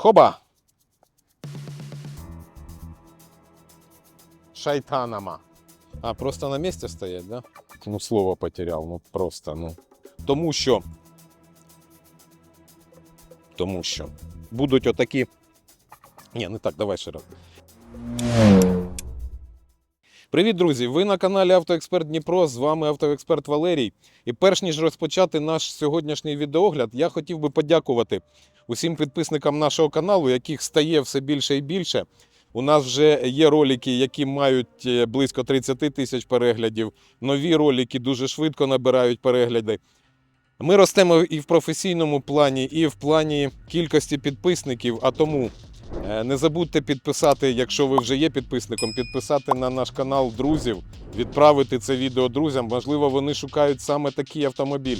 Хоба! Шайтанама. А, просто на місці стоять, да? Ну, слово потеряв, ну просто, ну. Тому що. Тому що. Будуть отакі. Ні, не так, давай ще раз. Привіт, друзі! Ви на каналі Автоексперт Дніпро. З вами автоексперт Валерій. І перш ніж розпочати наш сьогоднішній відеогляд, я хотів би подякувати усім підписникам нашого каналу, яких стає все більше і більше. У нас вже є ролики, які мають е, близько 30 тисяч переглядів. Нові ролики дуже швидко набирають перегляди. Ми ростемо і в професійному плані, і в плані кількості підписників. А тому не забудьте підписати, якщо ви вже є підписником, підписати на наш канал друзів, відправити це відео друзям. Можливо, вони шукають саме такий автомобіль.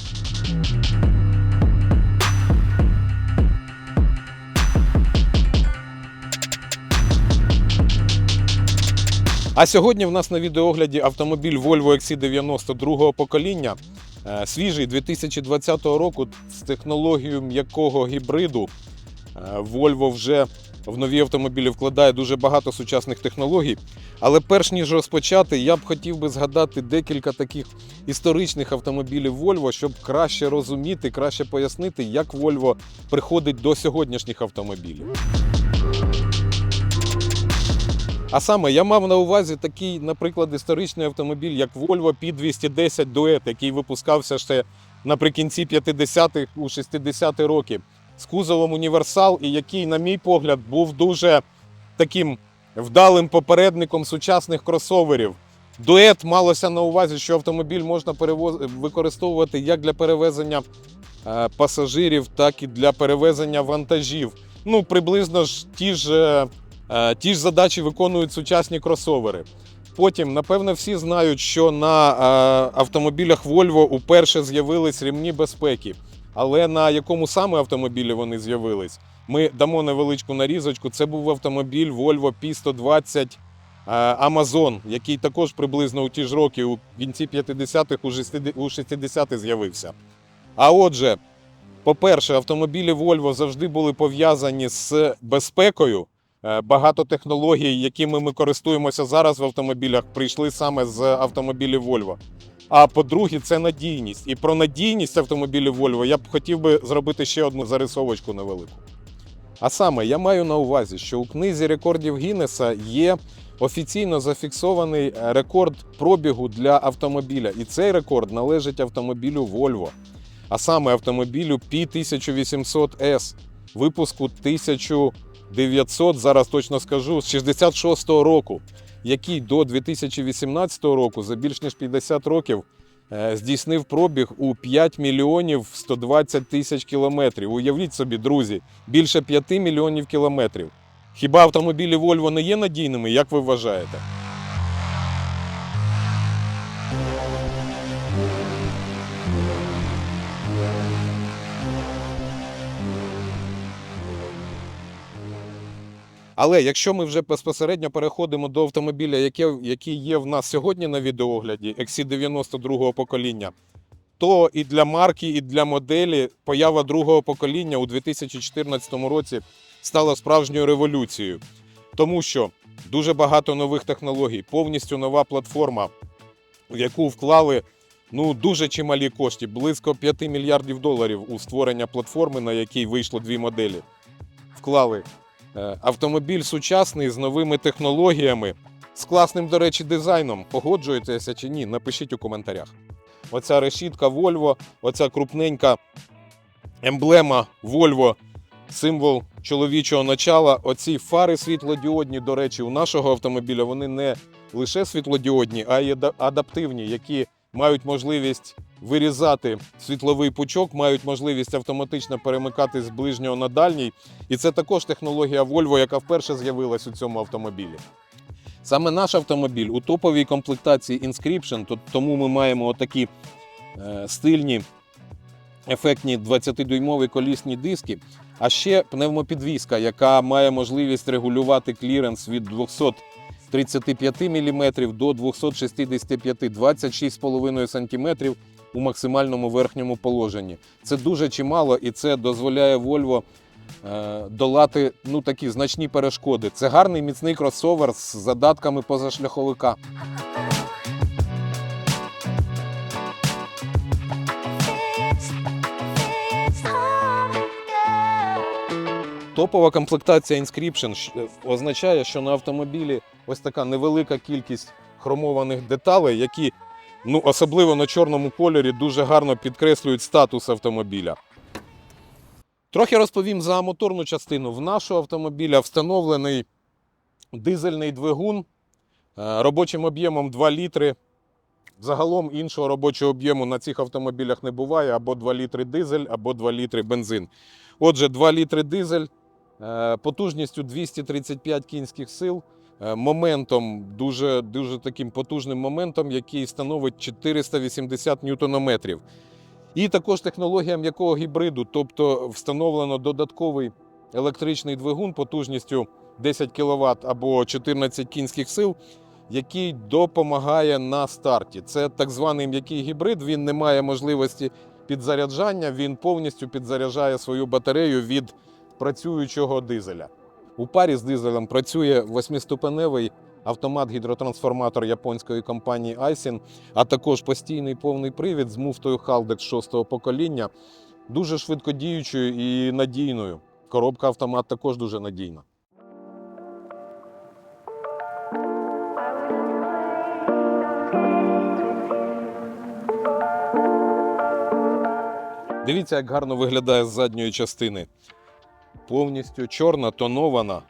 А сьогодні в нас на відеогляді автомобіль Volvo XC90 другого покоління, е, свіжий 2020 року з технологією м'якого гібриду. Е, Volvo вже в нові автомобілі вкладає дуже багато сучасних технологій. Але перш ніж розпочати, я б хотів би згадати декілька таких історичних автомобілів Volvo, щоб краще розуміти, краще пояснити, як Volvo приходить до сьогоднішніх автомобілів. А саме я мав на увазі такий, наприклад, історичний автомобіль, як Volvo P210 Duet, який випускався ще наприкінці 50-х у 60-ті роки з кузовом універсал, і який, на мій погляд, був дуже таким вдалим попередником сучасних кросоверів. Дует малося на увазі, що автомобіль можна використовувати як для перевезення е, пасажирів, так і для перевезення вантажів. Ну, приблизно ж ті ж. е, Е, Ті ж задачі виконують сучасні кросовери. Потім, напевно, всі знають, що на автомобілях Volvo уперше з'явились ремні безпеки. Але на якому саме автомобілі вони з'явились? Ми дамо невеличку нарізочку. Це був автомобіль Volvo P120 е, Amazon, який також приблизно у ті ж роки, у кінці 50-х, у 60 у 60-х з'явився. А отже, по-перше, автомобілі Volvo завжди були пов'язані з безпекою. Е, Багато технологій, якими ми користуємося зараз в автомобілях, прийшли саме з автомобілів Volvo. А по-друге, це надійність. І про надійність автомобілів Volvo я б хотів би зробити ще одну зарисовочку невелику. А саме, я маю на увазі, що у книзі рекордів Гіннеса є офіційно зафіксований е, рекорд пробігу для автомобіля. І цей рекорд належить автомобілю Volvo. А саме автомобілю P1800S випуску 1000 900, зараз точно скажу, з 66-го року, який до 2018 року за більш ніж 50 років е, здійснив пробіг у 5 мільйонів 120 тисяч кілометрів. Уявіть собі, друзі, більше 5 мільйонів кілометрів. Хіба автомобілі Volvo не є надійними, як ви вважаєте? Але якщо ми вже безпосередньо переходимо до автомобіля, яке, який є в нас сьогодні на відеоогляді, XC90 другого покоління, то і для марки, і для моделі поява другого покоління у 2014 році стала справжньою революцією. Тому що дуже багато нових технологій, повністю нова платформа, в яку вклали ну, дуже чималі кошти, близько 5 мільярдів доларів у створення платформи, на якій вийшло дві моделі. Вклали Автомобіль сучасний з новими технологіями, з класним, до речі, дизайном. Погоджуєтеся чи ні? Напишіть у коментарях. Оця решітка Volvo, оця крупненька емблема Volvo, символ чоловічого начала. Оці фари світлодіодні, до речі, у нашого автомобіля вони не лише світлодіодні, а й ада- адаптивні, які мають можливість вирізати світловий пучок, мають можливість автоматично перемикати з ближнього на дальній. І це також технологія Volvo, яка вперше з'явилась у цьому автомобілі. Саме наш автомобіль у топовій комплектації Inscription, тому ми маємо отакі е, стильні ефектні 20-дюймові колісні диски, а ще пневмопідвізка, яка має можливість регулювати кліренс від 235 мм до 265 26,5 см у максимальному верхньому положенні. Це дуже чимало і це дозволяє Volvo е, долати ну, такі значні перешкоди. Це гарний міцний кросовер з задатками позашляховика. Топова комплектація Inscription означає, що на автомобілі ось така невелика кількість хромованих деталей, які ну, особливо на чорному кольорі дуже гарно підкреслюють статус автомобіля. Трохи розповім за моторну частину. В нашого автомобіля встановлений дизельний двигун е, робочим об'ємом 2 літри. Загалом іншого робочого об'єму на цих автомобілях не буває або 2 літри дизель, або 2 літри бензин. Отже, 2 літри дизель е, потужністю 235 кінських сил, е, моментом, дуже, дуже таким потужним моментом, який становить 480 ньютонометрів. І також технологія м'якого гібриду, тобто встановлено додатковий електричний двигун потужністю 10 кВт або 14 кінських сил, який допомагає на старті. Це так званий м'який гібрид. Він не має можливості підзаряджання, він повністю підзаряджає свою батарею від працюючого дизеля. У парі з дизелем працює восьмиступеневий автомат-гідротрансформатор японської компанії Aisin, а також постійний повний привід з муфтою Haldex 6 покоління, дуже швидкодіючою і надійною. Коробка автомат також дуже надійна. Дивіться, як гарно виглядає з задньої частини. Повністю чорна, тонована.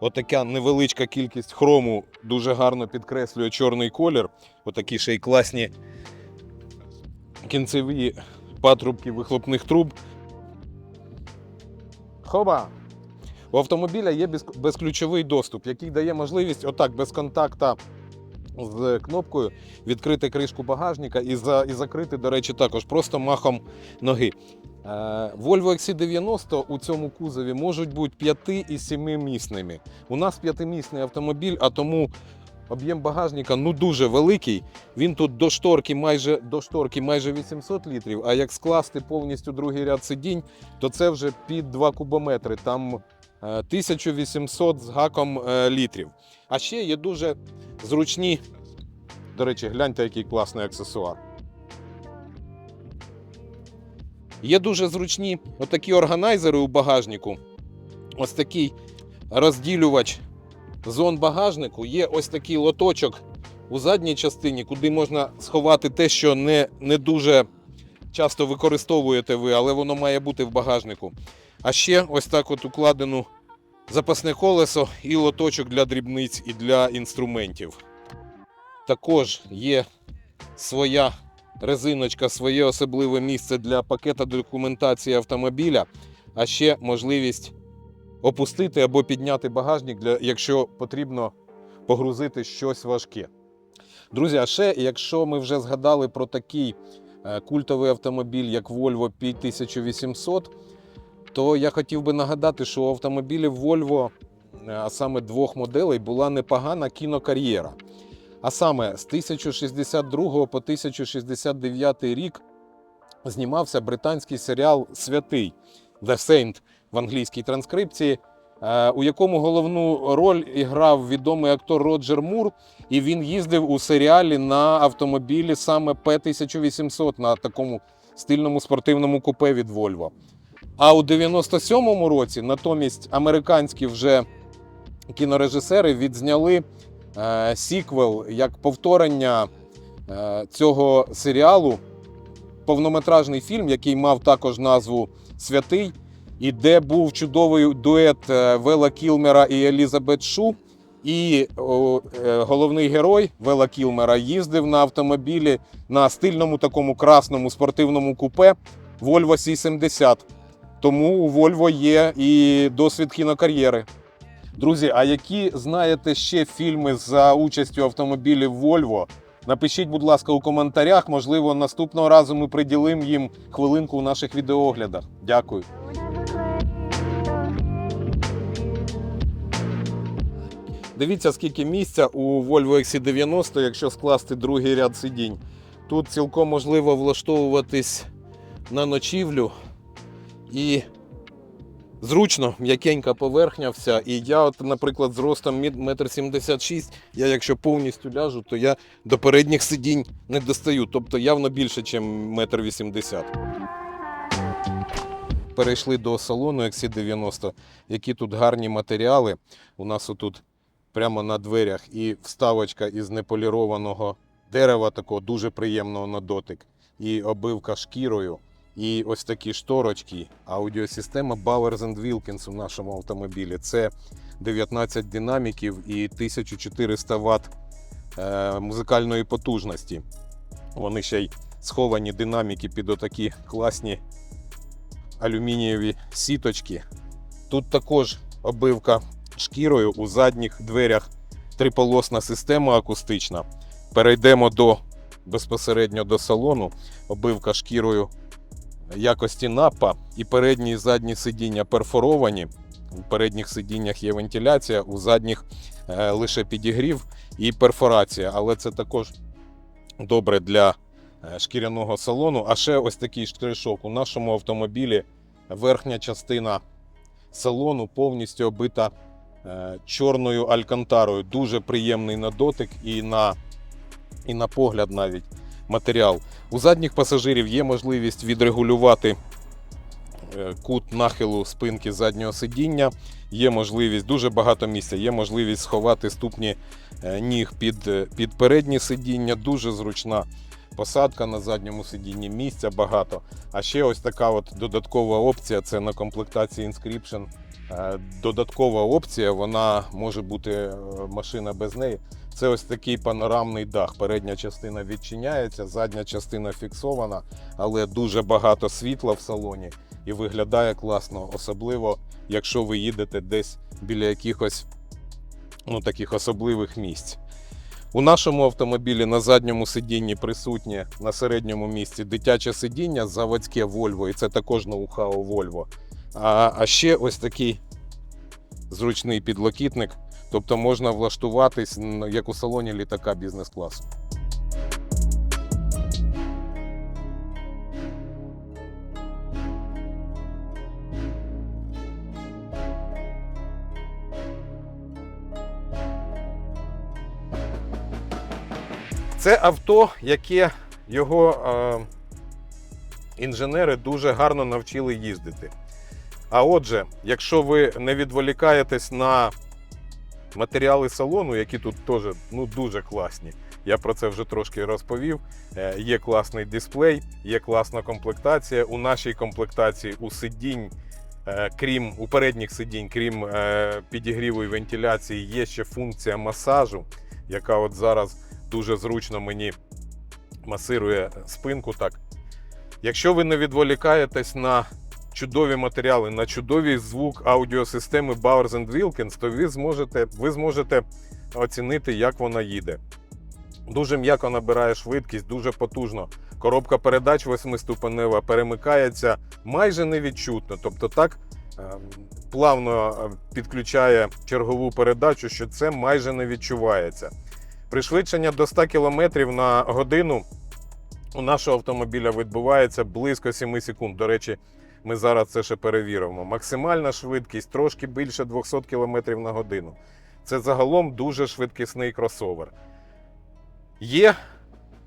Отака невеличка кількість хрому дуже гарно підкреслює чорний колір. Отакі ще й класні кінцеві патрубки вихлопних труб. Хоба! У автомобіля є безключовий доступ, який дає можливість отак без контакта з кнопкою відкрити кришку багажника і, за, і закрити, до речі, також просто махом ноги. Е, Volvo XC90 у цьому кузові можуть бути 5 і 7 місними. У нас п'ятимісний автомобіль, а тому об'єм багажника ну дуже великий. Він тут до шторки майже до шторки майже 800 літрів. А як скласти повністю другий ряд сидінь, то це вже під 2 кубометри. Там е, 1800 з гаком е, літрів. А ще є дуже зручні. До речі, гляньте, який класний аксесуар. Є дуже зручні отакі органайзери у багажнику. Ось такий розділювач зон багажнику. Є ось такий лоточок у задній частині, куди можна сховати те, що не, не дуже часто використовуєте ви, але воно має бути в багажнику. А ще ось так от укладену запасне колесо і лоточок для дрібниць і для інструментів. Також є своя резиночка, своє особливе місце для пакета документації автомобіля, а ще можливість опустити або підняти багажник, для, якщо потрібно погрузити щось важке. Друзі, а ще, якщо ми вже згадали про такий е, культовий автомобіль, як Volvo P1800, то я хотів би нагадати, що у автомобілів Volvo, е, а саме двох моделей, була непогана кінокар'єра. А саме з 1062 по 1069 рік знімався британський серіал Святий The Saint в англійській транскрипції, е, у якому головну роль іграв відомий актор Роджер Мур, і він їздив у серіалі на автомобілі саме P1800 на такому стильному спортивному купе від Volvo. А у 97-му році натомість американські вже кінорежисери відзняли сіквел як повторення е, цього серіалу, повнометражний фільм, який мав також назву Святий, і де був чудовий дует е, Вела Кілмера і Елізабет Шу. І е, головний герой Вела Кілмера їздив на автомобілі на стильному такому красному спортивному купе Volvo C70. Тому у Volvo є і досвід кінокар'єри. Друзі, а які знаєте ще фільми за участю автомобілів Volvo? Напишіть, будь ласка, у коментарях. Можливо, наступного разу ми приділимо їм хвилинку у наших відеоглядах. Дякую. Дивіться, скільки місця у Volvo XC90, якщо скласти другий ряд сидінь. Тут цілком можливо влаштовуватись на ночівлю і Зручно, м'якенька поверхня вся. І я, от, наприклад, з ростом мі- метр сімдесят шість, я якщо повністю ляжу, то я до передніх сидінь не достаю. Тобто явно більше, ніж метр вісімдесят. Перейшли до салону XC90, які тут гарні матеріали. У нас отут прямо на дверях і вставочка із неполірованого дерева, такого дуже приємного на дотик, і обивка шкірою. І ось такі шторочки. Аудіосистема Bowers Wilkins у нашому автомобілі. Це 19 динаміків і 1400 Вт е, музикальної потужності. Вони ще й сховані динаміки під отакі класні алюмінієві сіточки. Тут також обивка шкірою у задніх дверях триполосна система акустична. Перейдемо до безпосередньо до салону. Обивка шкірою якості напа і передні і задні сидіння перфоровані. У передніх сидіннях є вентиляція, у задніх е, лише підігрів і перфорація, але це також добре для е, шкіряного салону. А ще ось такий штришок. У нашому автомобілі верхня частина салону повністю обита е, чорною алькантарою. Дуже приємний на дотик і на, і на погляд навіть матеріал. У задніх пасажирів є можливість відрегулювати е, кут нахилу спинки заднього сидіння. Є можливість, дуже багато місця, є можливість сховати ступні е, ніг під, е, під переднє сидіння. Дуже зручна посадка на задньому сидінні, місця багато. А ще ось така от додаткова опція це на комплектації Inscription. Е, Додаткова опція, вона може бути е, машина без неї. Це ось такий панорамний дах. Передня частина відчиняється, задня частина фіксована, але дуже багато світла в салоні і виглядає класно, особливо якщо ви їдете десь біля якихось ну, таких особливих місць. У нашому автомобілі на задньому сидінні присутнє на середньому місці дитяче сидіння заводське Volvo, і це також ноу-хау Volvo. А, а ще ось такий зручний підлокітник, тобто можна влаштуватись як у салоні літака бізнес-класу. Це авто, яке його е, інженери дуже гарно навчили їздити. А отже, якщо ви не відволікаєтесь на матеріали салону, які тут теж ну, дуже класні, я про це вже трошки розповів. Е, Є класний дисплей, є класна комплектація. У нашій комплектації у сидінь, е, крім у передніх сидінь, крім е, підігріву і вентиляції, є ще функція масажу, яка от зараз дуже зручно мені масирує спинку. Так. Якщо ви не відволікаєтесь на чудові матеріали, на чудовий звук аудіосистеми Bowers Wilkins, то ви зможете, ви зможете оцінити, як вона їде. Дуже м'яко набирає швидкість, дуже потужно. Коробка передач восьмиступенева перемикається майже невідчутно. Тобто так ем, плавно е, підключає чергову передачу, що це майже не відчувається. Пришвидшення до 100 км на годину у нашого автомобіля відбувається близько 7 секунд. До речі, ми зараз це ще перевіримо. Максимальна швидкість трошки більше 200 км на годину. Це загалом дуже швидкісний кросовер. Є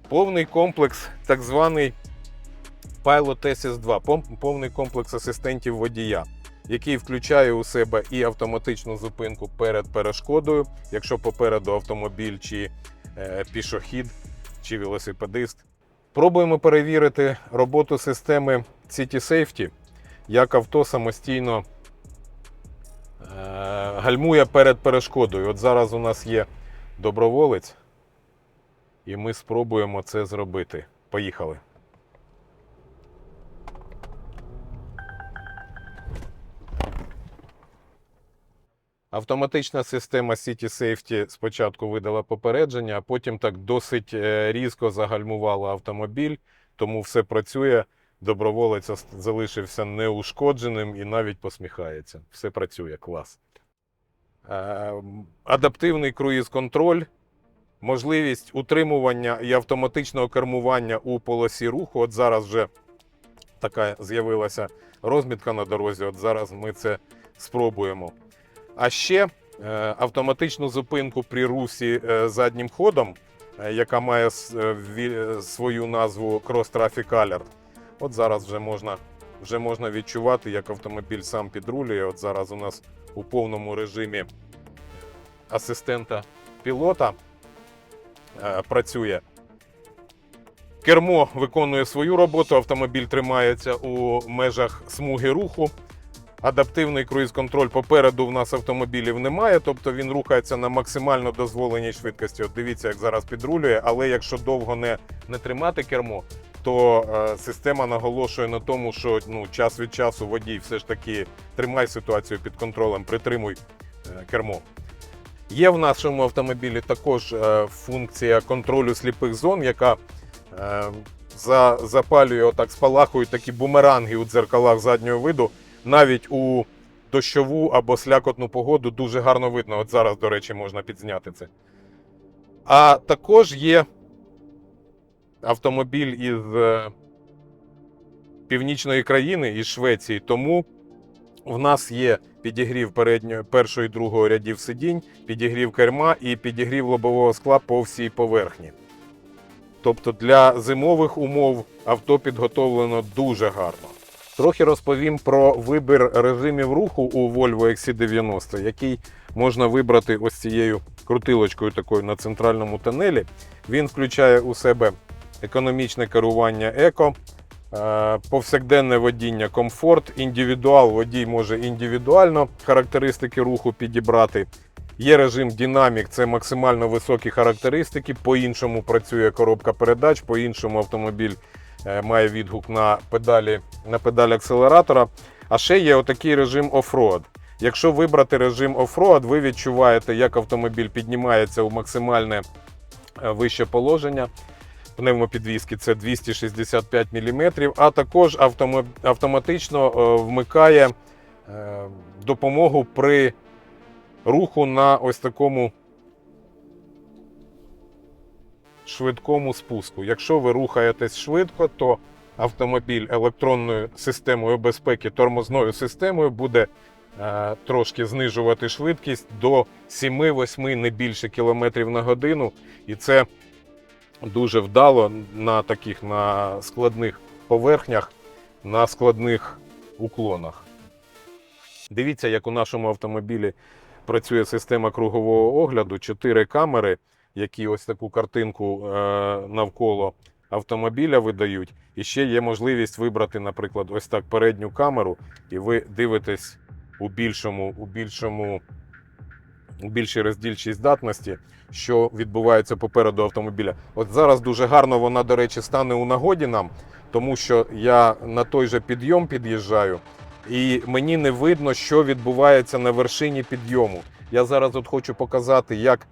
повний комплекс, так званий Pilot Assist 2, повний комплекс асистентів водія, який включає у себе і автоматичну зупинку перед перешкодою, якщо попереду автомобіль чи е, пішохід, чи велосипедист. Пробуємо перевірити роботу системи City Safety, як авто самостійно е, гальмує перед перешкодою. От зараз у нас є доброволець, і ми спробуємо це зробити. Поїхали. Автоматична система City Safety спочатку видала попередження, а потім так досить е, різко загальмувала автомобіль, тому все працює. Доброволець залишився неушкодженим і навіть посміхається. Все працює, клас. Е, Адаптивний круїз-контроль, можливість утримування і автоматичного кермування у полосі руху. От зараз вже така з'явилася розмітка на дорозі. От зараз ми це спробуємо. А ще е, автоматичну зупинку при русі е, заднім ходом, е, яка має свою назву Cross Traffic Alert. От зараз вже можна, вже можна відчувати, як автомобіль сам підрулює. От зараз у нас у повному режимі асистента пілота працює. Кермо виконує свою роботу, автомобіль тримається у межах смуги руху. Адаптивний круїз-контроль попереду в нас автомобілів немає, тобто він рухається на максимально дозволеній швидкості. От дивіться, як зараз підрулює, але якщо довго не, не тримати кермо, то е, система наголошує на тому, що ну, час від часу водій все ж таки тримай ситуацію під контролем, притримуй е, кермо. Є в нашому автомобілі також е, функція контролю сліпих зон, яка е, за, запалює, отак спалахують такі бумеранги у дзеркалах заднього виду. Навіть у дощову або слякотну погоду дуже гарно видно. От зараз, до речі, можна підзняти це. А також є автомобіль із е, північної країни, із Швеції. Тому в нас є підігрів передньої, першого і другого рядів сидінь, підігрів керма і підігрів лобового скла по всій поверхні. Тобто для зимових умов авто підготовлено дуже гарно. Трохи розповім про вибір режимів руху у Volvo XC90, який можна вибрати ось цією крутилочкою такою на центральному тунелі. Він включає у себе економічне керування еко, е, повсякденне водіння комфорт, індивідуал, водій може індивідуально характеристики руху підібрати. Є режим динамік, це максимально високі характеристики. По-іншому працює коробка передач, по-іншому автомобіль має відгук на педалі, на педаль акселератора. А ще є отакий режим оффроад. Якщо вибрати режим оффроад, ви відчуваєте, як автомобіль піднімається у максимальне е, вище положення. Пневмопідвіски це 265 мм, а також автоматично е, вмикає е, допомогу при руху на ось такому швидкому спуску. Якщо ви рухаєтесь швидко, то автомобіль електронною системою безпеки, тормозною системою буде е, трошки знижувати швидкість до 7-8 не більше кілометрів на годину. І це дуже вдало на таких на складних поверхнях, на складних уклонах. Дивіться, як у нашому автомобілі працює система кругового огляду, чотири камери, які ось таку картинку е, навколо автомобіля видають. І ще є можливість вибрати, наприклад, ось так передню камеру, і ви дивитесь у більшому, у більшому, у більшій роздільчій здатності, що відбувається попереду автомобіля. От зараз дуже гарно вона, до речі, стане у нагоді нам, тому що я на той же підйом під'їжджаю, і мені не видно, що відбувається на вершині підйому. Я зараз от хочу показати, як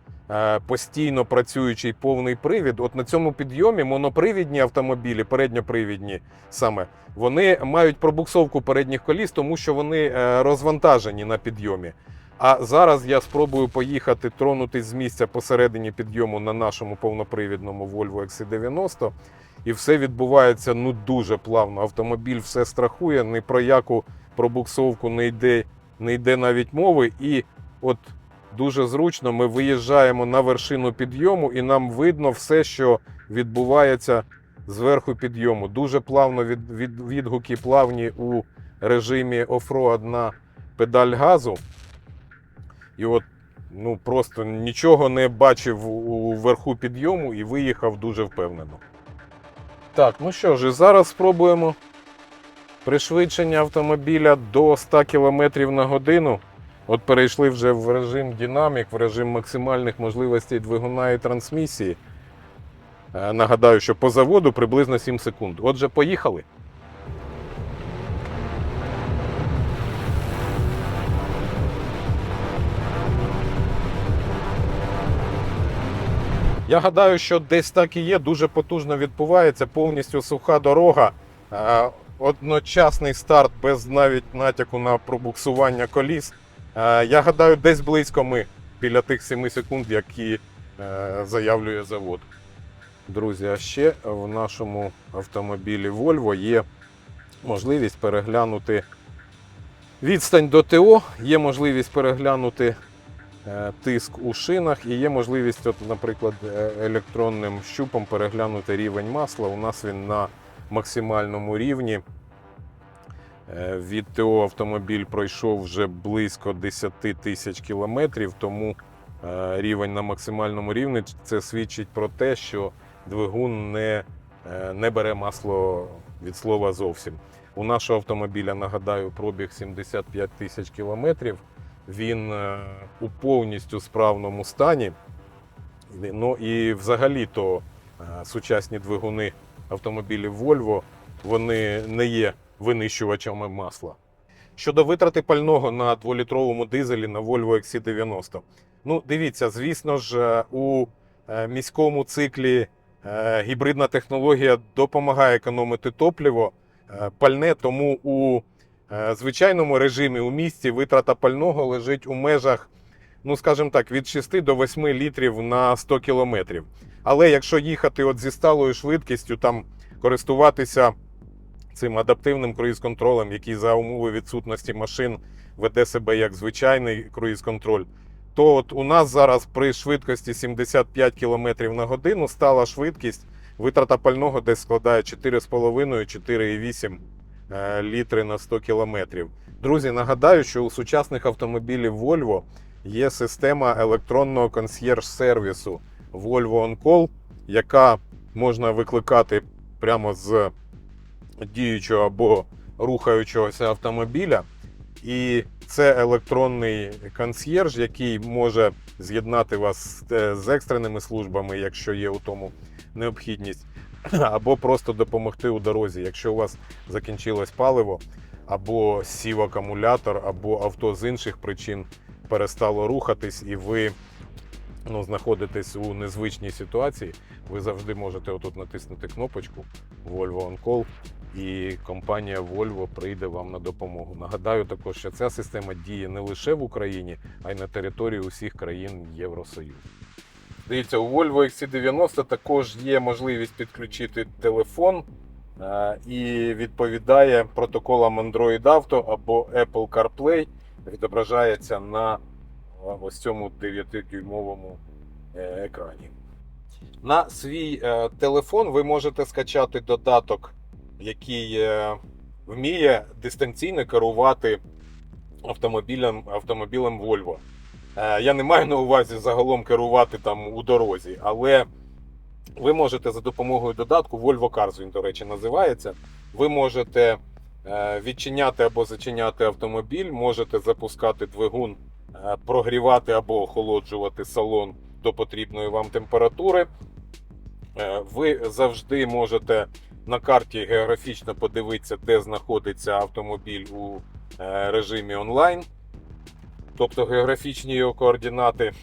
постійно працюючий повний привід. От на цьому підйомі монопривідні автомобілі, передньопривідні саме, вони мають пробуксовку передніх коліс, тому що вони е, розвантажені на підйомі. А зараз я спробую поїхати тронутись з місця посередині підйому на нашому повнопривідному Volvo XC90. І все відбувається ну дуже плавно. Автомобіль все страхує, ні про яку пробуксовку не йде, не йде навіть мови. І от дуже зручно ми виїжджаємо на вершину підйому, і нам видно все, що відбувається зверху підйому. Дуже плавно від, від, відгуки плавні у режимі офроад на педаль газу. І от ну просто нічого не бачив у верху підйому і виїхав дуже впевнено. Так, ну що ж, і зараз спробуємо пришвидшення автомобіля до 100 км на годину. От перейшли вже в режим динамік, в режим максимальних можливостей двигуна і трансмісії. Е, Нагадаю, що по заводу приблизно 7 секунд. Отже, поїхали. Я гадаю, що десь так і є, дуже потужно відбувається, повністю суха дорога. Е, Одночасний старт без навіть натяку на пробуксування коліс. Е, Я гадаю, десь близько ми біля тих 7 секунд, які е, заявлює завод. Друзі, а ще в нашому автомобілі Volvo є можливість переглянути відстань до ТО, є можливість переглянути е, тиск у шинах і є можливість, от, наприклад, електронним щупом переглянути рівень масла. У нас він на максимальному рівні. Е, Від ТО автомобіль пройшов вже близько 10 тисяч кілометрів, тому е, рівень на максимальному рівні це свідчить про те, що двигун не, е, не бере масло від слова зовсім. У нашого автомобіля, нагадаю, пробіг 75 тисяч кілометрів. Він у повністю справному стані. Ну і взагалі-то сучасні двигуни автомобілів Volvo вони не є винищувачами масла. Щодо витрати пального на 2-літровому дизелі на Volvo XC90. Ну, дивіться, звісно ж, е, у е, міському циклі е, гібридна технологія допомагає економити топливо, пальне, тому у звичайному режимі у місті витрата пального лежить у межах, ну скажімо так, від 6 до 8 літрів на 100 кілометрів. Але якщо їхати от зі сталою швидкістю, там користуватися цим адаптивним круїз-контролем, який за умови відсутності машин веде себе як звичайний круїз-контроль, то от у нас зараз при швидкості 75 км на годину стала швидкість, витрата пального десь складає 4,5-4,8 е, літри на 100 км. Друзі, нагадаю, що у сучасних автомобілів Volvo є система електронного консьєрж-сервісу Volvo On Call, яка можна викликати прямо з діючого або рухаючогося автомобіля. І це електронний консьєрж, який може з'єднати вас з- е, екстреними службами, якщо є у тому необхідність, або просто допомогти у дорозі, якщо у вас закінчилось паливо, або сів акумулятор, або авто з інших причин перестало рухатись, і ви ну, знаходитесь у незвичній ситуації, ви завжди можете отут натиснути кнопочку Volvo On Call і компанія Volvo прийде вам на допомогу. Нагадаю також, що ця система діє не лише в Україні, а й на території усіх країн Євросоюзу. Дивіться, у Volvo XC90 також є можливість підключити телефон е, і відповідає протоколам Android Auto або Apple CarPlay. Відображається на е, ось цьому 9-дюймовому е, екрані. На свій телефон ви можете скачати додаток, який е, вміє дистанційно керувати автомобілем, автомобілем Volvo. Е, я не маю на увазі загалом керувати там у дорозі, але ви можете за допомогою додатку Volvo Cars, він, до речі, називається. Ви можете е, відчиняти або зачиняти автомобіль, можете запускати двигун, прогрівати або охолоджувати салон до потрібної вам температури. Ви завжди можете на карті географічно подивитися, де знаходиться автомобіль у е, режимі онлайн, тобто географічні його координати.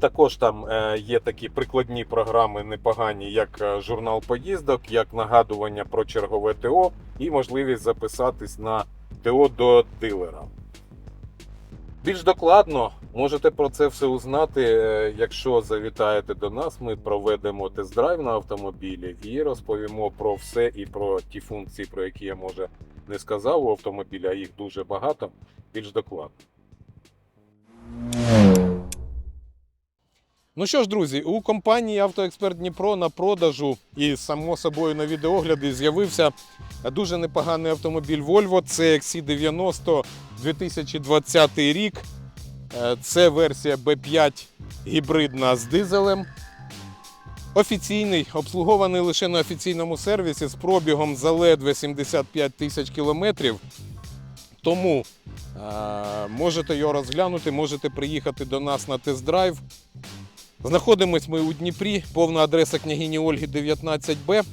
Також там е, є такі прикладні програми непогані, як е, журнал поїздок, як нагадування про чергове ТО і можливість записатись на ТО до дилера. Більш докладно можете про це все узнати, е, якщо завітаєте до нас. Ми проведемо тест-драйв на автомобілі і розповімо про все і про ті функції, про які я може не сказав у автомобілі, а їх дуже багато. Більш докладно. Ну що ж, друзі, у компанії Автоексперт Дніпро на продажу і само собою на відеогляді з'явився дуже непоганий автомобіль Volvo. Це XC90 2020 рік. Е, Це версія B5 гібридна з дизелем. Офіційний, обслугований лише на офіційному сервісі з пробігом за ледве 75 тисяч кілометрів. Тому е, можете його розглянути, можете приїхати до нас на тест-драйв. Знаходимось ми у Дніпрі, повна адреса княгині Ольги 19Б.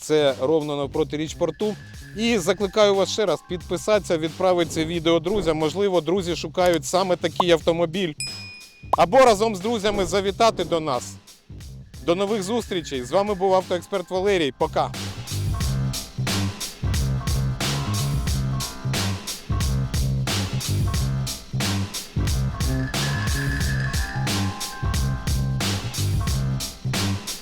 Це ровно навпроти річпорту. І закликаю вас ще раз підписатися, відправити це відео друзям. Можливо, друзі шукають саме такий автомобіль. Або разом з друзями завітати до нас. До нових зустрічей. З вами був автоексперт Валерій. Пока.